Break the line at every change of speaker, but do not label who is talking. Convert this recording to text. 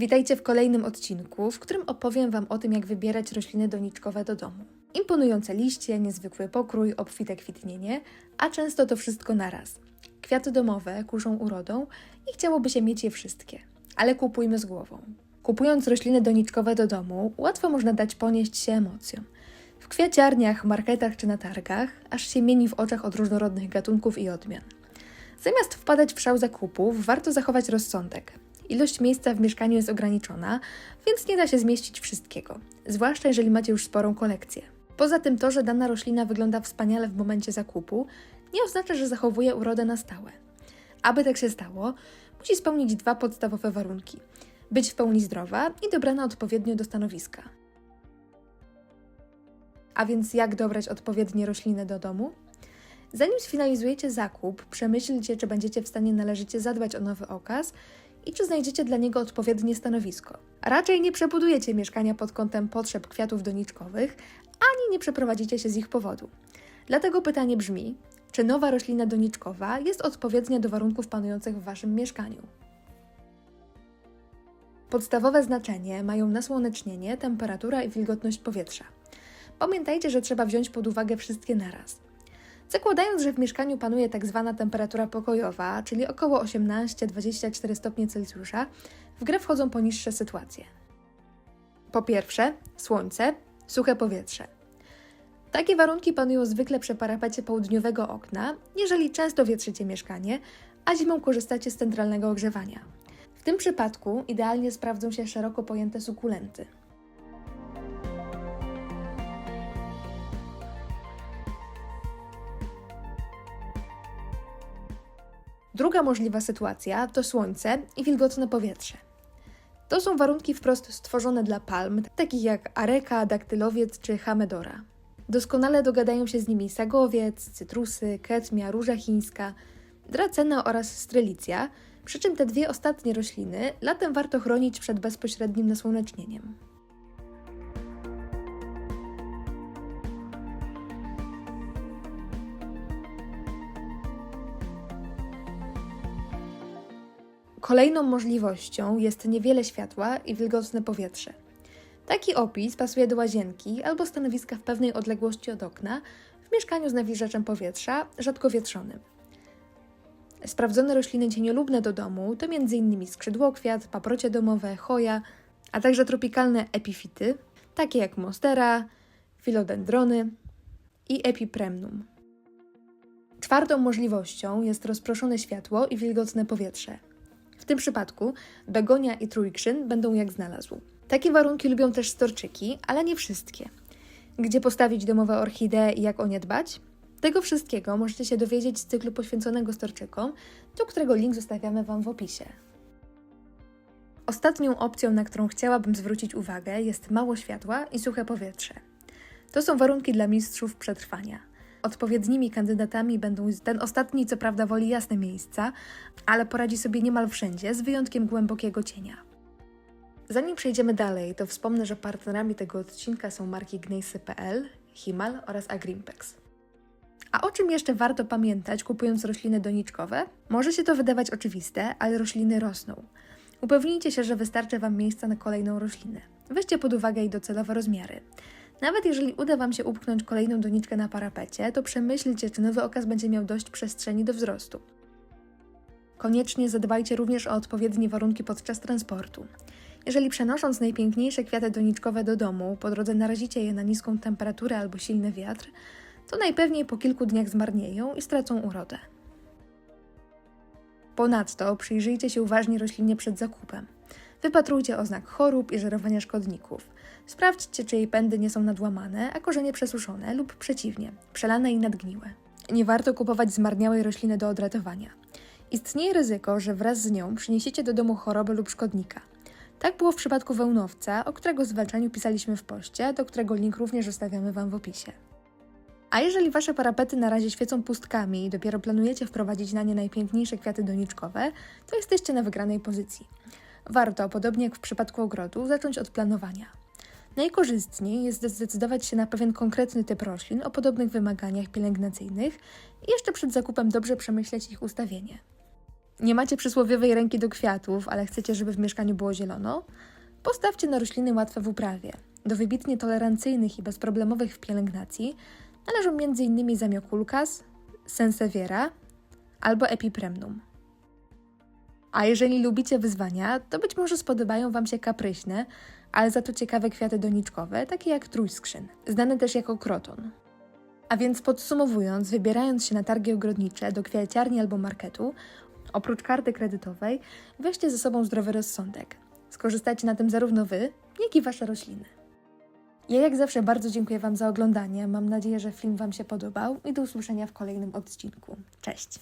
Witajcie w kolejnym odcinku, w którym opowiem Wam o tym, jak wybierać rośliny doniczkowe do domu. Imponujące liście, niezwykły pokrój, obfite kwitnienie, a często to wszystko naraz. Kwiaty domowe kuszą urodą i chciałoby się mieć je wszystkie. Ale kupujmy z głową. Kupując rośliny doniczkowe do domu, łatwo można dać ponieść się emocjom. W kwiaciarniach, marketach czy na targach, aż się mieni w oczach od różnorodnych gatunków i odmian. Zamiast wpadać w szał zakupów, warto zachować rozsądek. Ilość miejsca w mieszkaniu jest ograniczona, więc nie da się zmieścić wszystkiego, zwłaszcza jeżeli macie już sporą kolekcję. Poza tym to, że dana roślina wygląda wspaniale w momencie zakupu, nie oznacza, że zachowuje urodę na stałe. Aby tak się stało, musi spełnić dwa podstawowe warunki: być w pełni zdrowa i dobrana odpowiednio do stanowiska. A więc jak dobrać odpowiednie rośliny do domu? Zanim sfinalizujecie zakup, przemyślcie, czy będziecie w stanie należycie zadbać o nowy okaz i czy znajdziecie dla niego odpowiednie stanowisko. Raczej nie przebudujecie mieszkania pod kątem potrzeb kwiatów doniczkowych, ani nie przeprowadzicie się z ich powodu. Dlatego pytanie brzmi, czy nowa roślina doniczkowa jest odpowiednia do warunków panujących w Waszym mieszkaniu? Podstawowe znaczenie mają nasłonecznienie, temperatura i wilgotność powietrza. Pamiętajcie, że trzeba wziąć pod uwagę wszystkie naraz. Zakładając, że w mieszkaniu panuje tak zwana temperatura pokojowa, czyli około 18-24 stopnie Celsjusza, w grę wchodzą poniższe sytuacje. Po pierwsze, słońce, suche powietrze. Takie warunki panują zwykle przy parapecie południowego okna, jeżeli często wietrzycie mieszkanie, a zimą korzystacie z centralnego ogrzewania. W tym przypadku idealnie sprawdzą się szeroko pojęte sukulenty. Druga możliwa sytuacja to słońce i wilgotne powietrze. To są warunki wprost stworzone dla palm, takich jak areka, daktylowiec czy hamedora. Doskonale dogadają się z nimi sagowiec, cytrusy, ketmia, róża chińska, dracena oraz strelicja, przy czym te dwie ostatnie rośliny latem warto chronić przed bezpośrednim nasłonecznieniem. Kolejną możliwością jest niewiele światła i wilgotne powietrze. Taki opis pasuje do łazienki albo stanowiska w pewnej odległości od okna w mieszkaniu z nawilżaczem powietrza, rzadko wietrzonym. Sprawdzone rośliny cieniolubne do domu to m.in. skrzydłokwiat, paprocie domowe, choja, a także tropikalne epifity, takie jak monstera, filodendrony i epipremnum. Czwartą możliwością jest rozproszone światło i wilgotne powietrze. Tym przypadku begonia i trójkrzyn będą jak znalazł. Takie warunki lubią też storczyki, ale nie wszystkie. Gdzie postawić domowe orchidee i jak o nie dbać? Tego wszystkiego możecie się dowiedzieć z cyklu poświęconego storczykom, do którego link zostawiamy Wam w opisie. Ostatnią opcją, na którą chciałabym zwrócić uwagę, jest mało światła i suche powietrze. To są warunki dla mistrzów przetrwania. Odpowiednimi kandydatami będą ten ostatni, co prawda, woli jasne miejsca, ale poradzi sobie niemal wszędzie, z wyjątkiem głębokiego cienia. Zanim przejdziemy dalej, to wspomnę, że partnerami tego odcinka są marki Gneisy.pl, Himal oraz Agrimpex. A o czym jeszcze warto pamiętać, kupując rośliny doniczkowe? Może się to wydawać oczywiste, ale rośliny rosną. Upewnijcie się, że wystarczy Wam miejsca na kolejną roślinę. Weźcie pod uwagę jej docelowe rozmiary. Nawet jeżeli uda Wam się upchnąć kolejną doniczkę na parapecie, to przemyślcie, czy nowy okaz będzie miał dość przestrzeni do wzrostu. Koniecznie zadbajcie również o odpowiednie warunki podczas transportu. Jeżeli przenosząc najpiękniejsze kwiaty doniczkowe do domu, po drodze narazicie je na niską temperaturę albo silny wiatr, to najpewniej po kilku dniach zmarnieją i stracą urodę. Ponadto przyjrzyjcie się uważnie roślinie przed zakupem. Wypatrujcie oznak chorób i żerowania szkodników. Sprawdźcie, czy jej pędy nie są nadłamane, a korzenie przesuszone lub przeciwnie, przelane i nadgniłe. Nie warto kupować zmarniałej rośliny do odratowania. Istnieje ryzyko, że wraz z nią przyniesiecie do domu chorobę lub szkodnika. Tak było w przypadku wełnowca, o którego zwalczaniu pisaliśmy w poście, do którego link również zostawiamy Wam w opisie. A jeżeli Wasze parapety na razie świecą pustkami i dopiero planujecie wprowadzić na nie najpiękniejsze kwiaty doniczkowe, to jesteście na wygranej pozycji. Warto, podobnie jak w przypadku ogrodu, zacząć od planowania. Najkorzystniej jest zdecydować się na pewien konkretny typ roślin o podobnych wymaganiach pielęgnacyjnych i jeszcze przed zakupem dobrze przemyśleć ich ustawienie. Nie macie przysłowiowej ręki do kwiatów, ale chcecie, żeby w mieszkaniu było zielono? Postawcie na rośliny łatwe w uprawie. Do wybitnie tolerancyjnych i bezproblemowych w pielęgnacji należą m.in. zamiokulkas, senseviera albo epipremnum. A jeżeli lubicie wyzwania, to być może spodobają Wam się kapryśne, ale za to ciekawe kwiaty doniczkowe, takie jak trójskrzyn, znane też jako kroton. A więc podsumowując, wybierając się na targi ogrodnicze do kwiaciarni albo marketu, oprócz karty kredytowej, weźcie ze sobą zdrowy rozsądek. Skorzystacie na tym zarówno Wy, jak i Wasze rośliny. Ja jak zawsze bardzo dziękuję Wam za oglądanie. Mam nadzieję, że film Wam się podobał i do usłyszenia w kolejnym odcinku. Cześć!